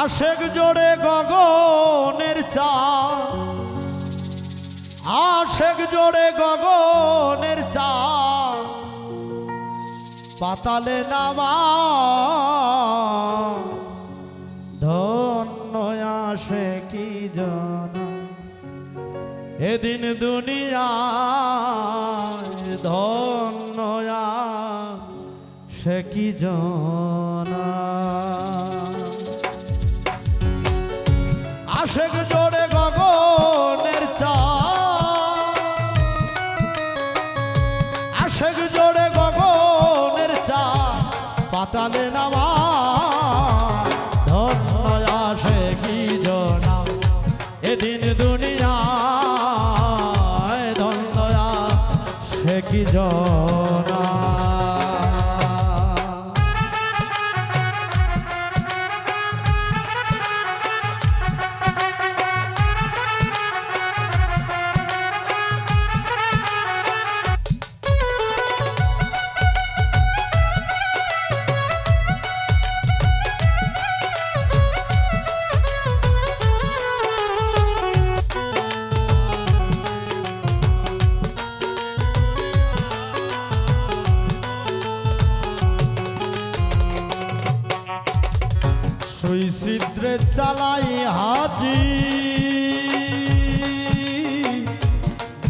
আশেক জোড়ে গগনের চা। আশেক জোড়ে গগনের চা। পাতালে নামা ধন্য আসে কি জানা। এদিন দুনিয়া ধন্য সে কি জানা? আশেক জোড়ে গগনের চা। আশেক জোড়ে গগনের চা। পাতালে নামা। ধন্য আসে কি জনা? এদিন দুনিয়া ধন্য সে কি জনা? সুই ছিদ্রে চালাই হাতি।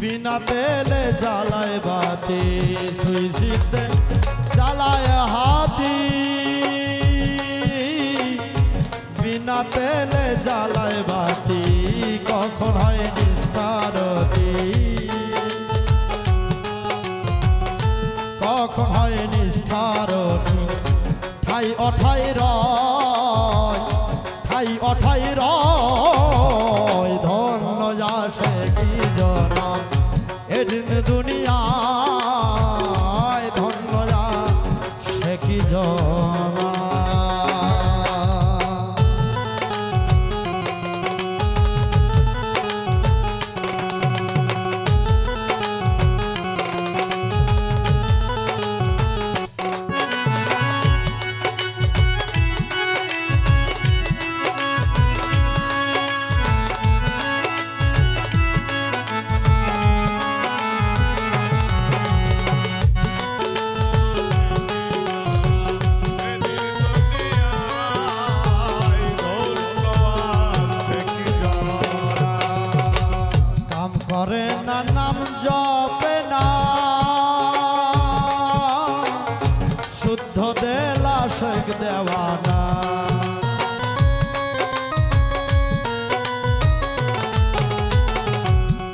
বিনা তেলে জ্বালায় বাতি, সুই ছিদ্রে চালায় হাতি। বিনা তেলে জ্বালায় বাতি, কখন হয় ঠাই অঠাই রয় ধন্য যাসে কি জনা? এদিন দুনিয়া ধন্য সে কি জনা? নাম জপে না। শুদ্ধ দেলা শেখ দেওয়ানা।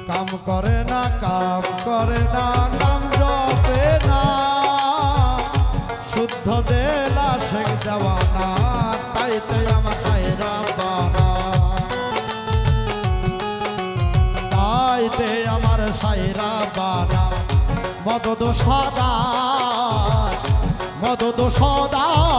কাম করে না, কাম করে না, নাম জপে না। শুদ্ধ দেলা শেখ দেওয়ানা, তাইতে আমার সাইরা বানা। তাইতে আমার সাইরা বানা মদদ সদা মদদ সদাই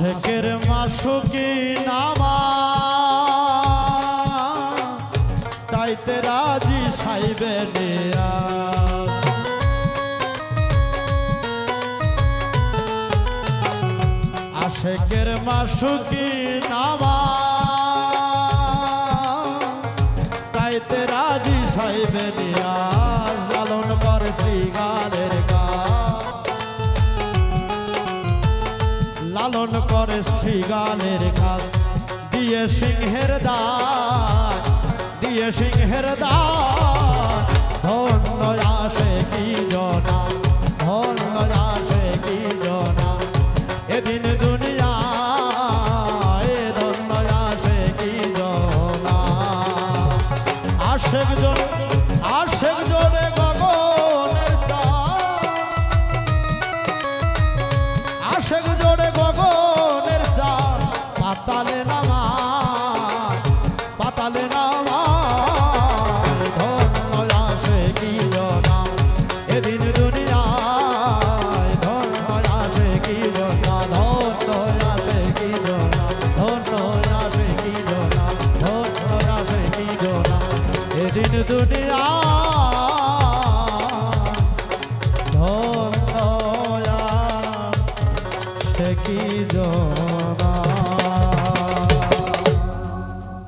আশেকের মাসুকি নামা। তাইতে রাজি সাইবে নিয়া। আশেকের মাসুকি নামা। তাইতে রাজি সাইবে নিয়া। লালন করে শ্রীগালের কাজ দিয়ে সিংহের দা দিয়ে সিংহের দান